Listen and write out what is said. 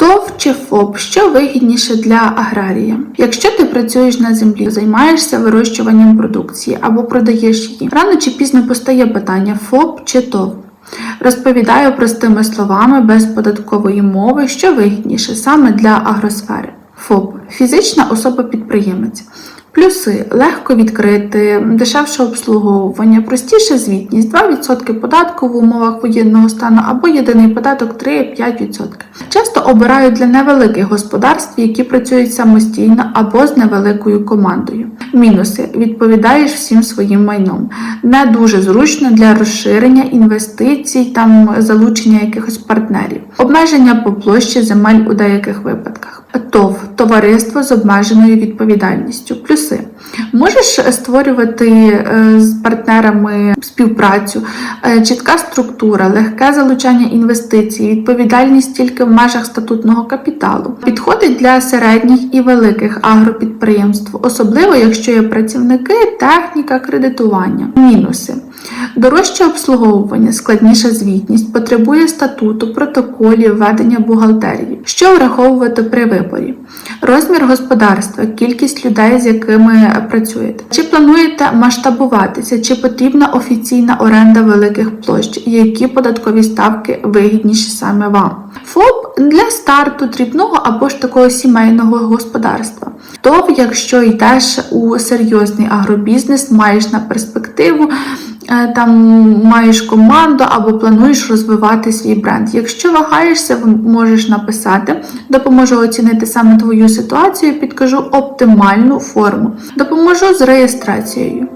ТОВ чи ФОП, що вигідніше для аграрія? Якщо ти працюєш на землі, займаєшся вирощуванням продукції або продаєш її, рано чи пізно постає питання ФОП чи ТОВ. Розповідаю простими словами без податкової мови, що вигідніше саме для агросфери. ФОП фізична особа-підприємець. Плюси легко відкрити, дешевше обслуговування, простіша звітність, 2% податку в умовах воєнного стану або єдиний податок 3-5%. Часто обирають для невеликих господарств, які працюють самостійно або з невеликою командою. Мінуси відповідаєш всім своїм майном. Не дуже зручно для розширення інвестицій, там залучення якихось партнерів, обмеження по площі земель у деяких випадках. ТОВ товариство з обмеженою відповідальністю. Плюси можеш створювати е, з партнерами співпрацю, е, чітка структура, легке залучання інвестицій, відповідальність тільки в межах статутного капіталу. Підходить для середніх і великих агропідприємств, особливо якщо є працівники, техніка, кредитування. Мінуси. Дорожче обслуговування, складніша звітність, потребує статуту, протоколів, ведення бухгалтерії. Що враховувати при виборі? Розмір господарства, кількість людей, з якими працюєте. Чи плануєте масштабуватися, чи потрібна офіційна оренда великих площ, які податкові ставки вигідніші саме вам? ФОП для старту дрібного або ж такого сімейного господарства. ТОВ, якщо йдеш у серйозний агробізнес, маєш на перспективу, там маєш команду або плануєш розвивати свій бренд. Якщо вагаєшся, можеш написати, допоможу оцінити саме твою ситуацію, підкажу оптимальну форму, допоможу з реєстрацією.